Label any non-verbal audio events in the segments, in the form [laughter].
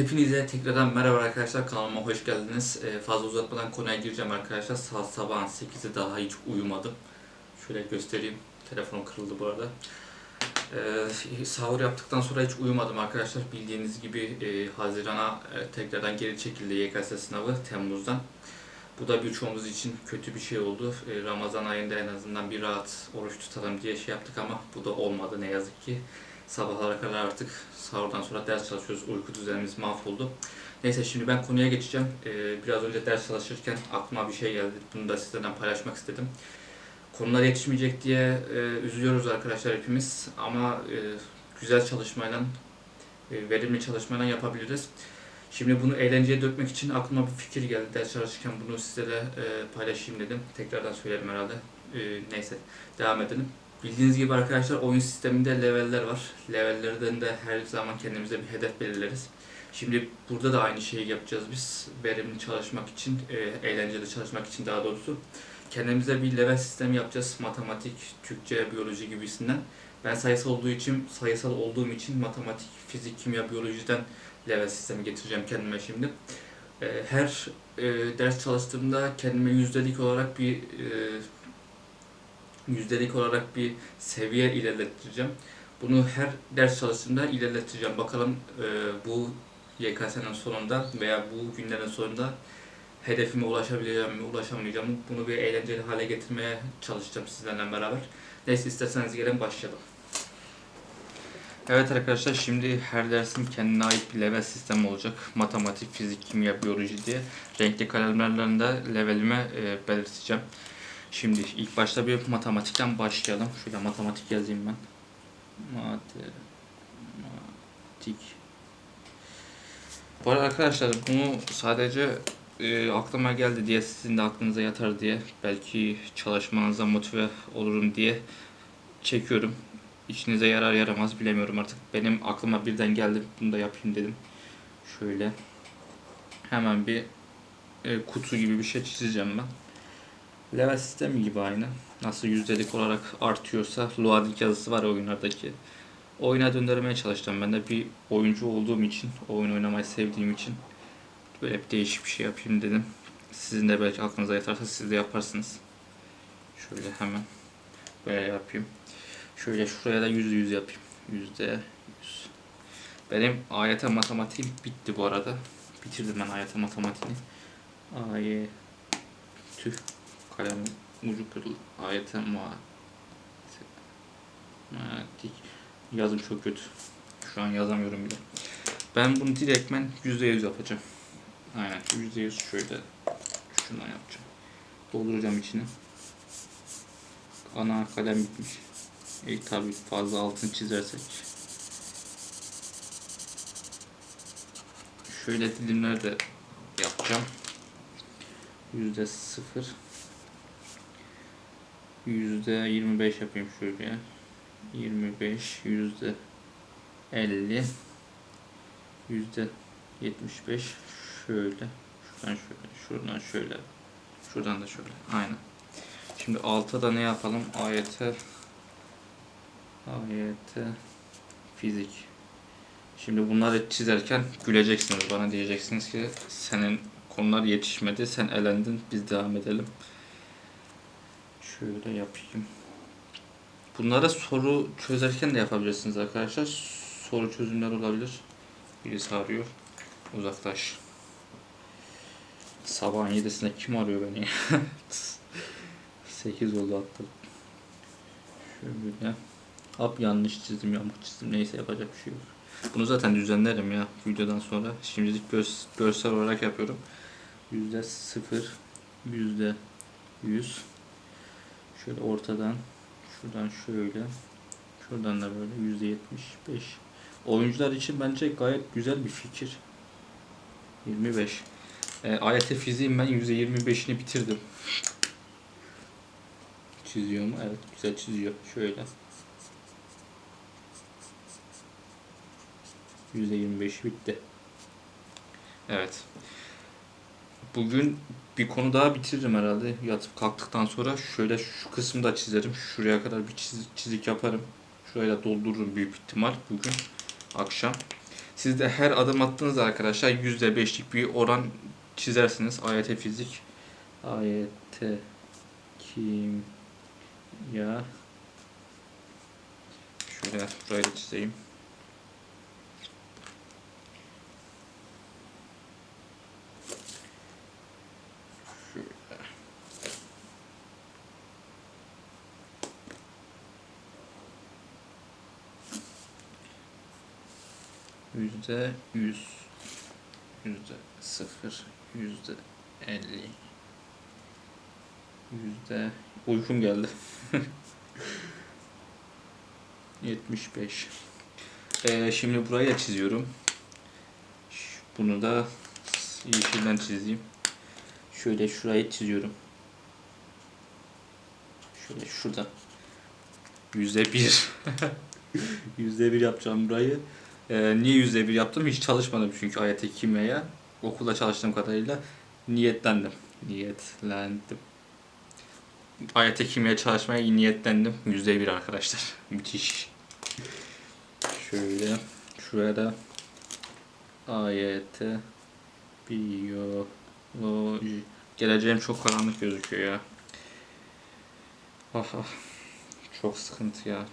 Hepinize tekrardan merhaba arkadaşlar kanalıma hoş geldiniz. Ee, fazla uzatmadan konuya gireceğim arkadaşlar. Saat sabahın 8'i daha hiç uyumadım. Şöyle göstereyim. Telefonum kırıldı bu arada. Ee, sahur yaptıktan sonra hiç uyumadım arkadaşlar. Bildiğiniz gibi e, Haziran'a e, tekrardan geri çekildi YKS sınavı Temmuz'dan. Bu da birçoğumuz için kötü bir şey oldu. E, Ramazan ayında en azından bir rahat oruç tutalım diye şey yaptık ama bu da olmadı ne yazık ki. Sabahlara kadar artık sahurdan sonra ders çalışıyoruz. Uyku düzenimiz mahvoldu. Neyse şimdi ben konuya geçeceğim. Ee, biraz önce ders çalışırken aklıma bir şey geldi. Bunu da sizlerden paylaşmak istedim. Konular yetişmeyecek diye e, üzülüyoruz arkadaşlar hepimiz. Ama e, güzel çalışmayla, e, verimli çalışmayla yapabiliriz. Şimdi bunu eğlenceye dökmek için aklıma bir fikir geldi. Ders çalışırken bunu sizlere e, paylaşayım dedim. Tekrardan söylerim herhalde. E, neyse devam edelim. Bildiğiniz gibi arkadaşlar oyun sisteminde leveller var. Levellerden de her zaman kendimize bir hedef belirleriz. Şimdi burada da aynı şeyi yapacağız biz. Verimli çalışmak için, e, eğlenceli çalışmak için daha doğrusu. Kendimize bir level sistemi yapacağız. Matematik, Türkçe, biyoloji gibisinden. Ben sayısal olduğu için, sayısal olduğum için matematik, fizik, kimya, biyolojiden level sistemi getireceğim kendime şimdi. E, her e, ders çalıştığımda kendime yüzdelik olarak bir yüzdelik olarak bir seviye ilerlettireceğim. Bunu her ders çalıştığımda ilerlettireceğim. Bakalım e, bu YKS'nin sonunda veya bu günlerin sonunda hedefime ulaşabileceğim mi, ulaşamayacağım mı? Bunu bir eğlenceli hale getirmeye çalışacağım sizlerle beraber. Neyse isterseniz gelin başlayalım. Evet arkadaşlar şimdi her dersin kendine ait bir level sistemi olacak. Matematik, fizik, kimya, biyoloji diye renkli kalemlerle levelime e, belirteceğim. Şimdi ilk başta bir matematikten başlayalım. Şöyle matematik yazayım ben. Matematik. Bu arada arkadaşlar bunu sadece e, aklıma geldi diye sizin de aklınıza yatar diye belki çalışmanıza motive olurum diye çekiyorum. İşinize yarar yaramaz bilemiyorum artık. Benim aklıma birden geldi. Bunu da yapayım dedim. Şöyle hemen bir e, kutu gibi bir şey çizeceğim ben. Level sistemi gibi aynı. Nasıl yüzdelik olarak artıyorsa loading yazısı var oyunlardaki. Oyuna döndürmeye çalıştım. Ben de bir oyuncu olduğum için, oyun oynamayı sevdiğim için böyle bir değişik bir şey yapayım dedim. Sizin de belki aklınıza yatarsa siz de yaparsınız. Şöyle hemen böyle yapayım. Şöyle şuraya da yüzde yüz yapayım. Yüzde yüz. Benim AYT matematiğim bitti bu arada. Bitirdim ben AYT matematiğini. AY tüh kalem ucu kırıldı. AYT matematik. Yazım çok kötü. Şu an yazamıyorum bile. Ben bunu direktmen yüzde yüz yapacağım. Aynen yüzde yüz şöyle şundan yapacağım. Dolduracağım içine. Ana kalem bitmiş. E tabi fazla altını çizersek. Şöyle dilimler de yapacağım. Yüzde sıfır. Yüzde 25 yapayım şuraya. 25 yüzde 50 yüzde 75 şöyle. Şuradan şöyle şuradan şöyle. Şuradan da şöyle. Aynen. Şimdi altta da ne yapalım? AYT AYT fizik. Şimdi bunları çizerken güleceksiniz bana. Diyeceksiniz ki senin konular yetişmedi. Sen elendin. Biz devam edelim şöyle yapayım Bunlara soru çözerken de yapabilirsiniz arkadaşlar. Soru çözümler olabilir. Birisi arıyor. Uzaklaş. Sabahın yedisinde kim arıyor beni? [laughs] 8 oldu hatta. Şöyle. Hap yanlış çizdim, yamuk çizdim. Neyse yapacak bir şey yok. Bunu zaten düzenlerim ya videodan sonra. Şimdilik göz, görsel olarak yapıyorum. Yüzde sıfır, yüzde yüz. Şöyle ortadan Şuradan şöyle. Şuradan da böyle yüzde yetmiş beş. Oyuncular için bence gayet güzel bir fikir. 25. E, AYT fiziğin ben yüzde yirmi beşini bitirdim. Çiziyor mu? Evet güzel çiziyor. Şöyle. Yüzde yirmi beş bitti. Evet. Bugün bir konu daha bitiririm herhalde. Yatıp kalktıktan sonra şöyle şu kısmı da çizerim. Şuraya kadar bir çiz, çizik yaparım. Şurayı da doldururum büyük ihtimal bugün akşam. Siz de her adım attığınızda arkadaşlar %5'lik bir oran çizersiniz. AYT fizik. AYT kimya Şöyle burayı da çizeyim. Yüzde yüz, yüzde sıfır, yüzde elli, yüzde uykum geldi. [laughs] 75. Ee, şimdi buraya çiziyorum. Bunu da yeşilden çizeyim. Şöyle şurayı çiziyorum. Şöyle şurada. Yüzde bir. [laughs] Yüzde bir yapacağım burayı. Ee, niye yüzde bir yaptım? Hiç çalışmadım çünkü AYT kimyaya. Okulda çalıştığım kadarıyla niyetlendim. Niyetlendim. AYT kimya çalışmaya niyetlendim. Yüzde bir arkadaşlar. [laughs] Müthiş. Şöyle şuraya da AYT biyoloji geleceğim çok karanlık gözüküyor ya. Ah ah. Çok sıkıntı ya.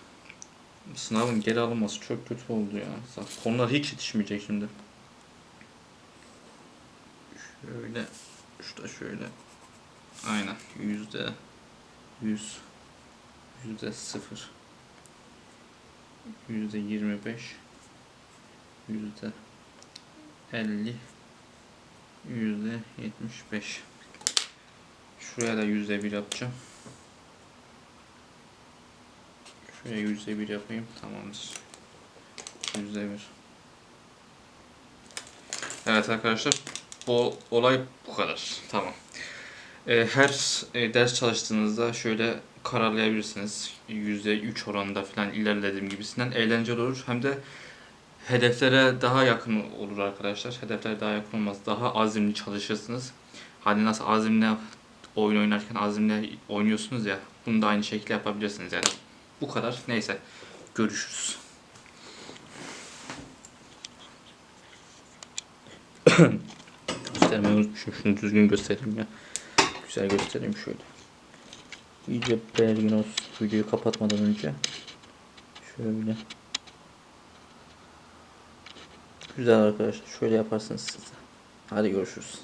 Sınavın geri alınması çok kötü oldu ya. Konular hiç yetişmeyecek şimdi. Şöyle. Şu da şöyle. Aynen. Yüzde yüz. Yüzde sıfır. Yüzde yirmi beş. Yüzde elli. Yüzde yetmiş beş. Şuraya da yüzde bir yapacağım. Şuraya yüzde bir yapayım. Tamamdır. Yüzde bir. Evet arkadaşlar. Bu olay bu kadar. Tamam. Ee, her e, ders çalıştığınızda şöyle kararlayabilirsiniz. %3 oranında falan ilerlediğim gibisinden eğlenceli olur. Hem de hedeflere daha yakın olur arkadaşlar. Hedeflere daha yakın olmaz. Daha azimli çalışırsınız. Hani nasıl azimle oyun oynarken azimle oynuyorsunuz ya. Bunu da aynı şekilde yapabilirsiniz yani. Bu kadar. Neyse. Görüşürüz. [coughs] Göstermeyi unutmuşum. Şunu düzgün göstereyim ya. Güzel göstereyim şöyle. İyice belirgin olsun videoyu kapatmadan önce. Şöyle. Güzel arkadaşlar. Şöyle yaparsınız siz de. Hadi görüşürüz.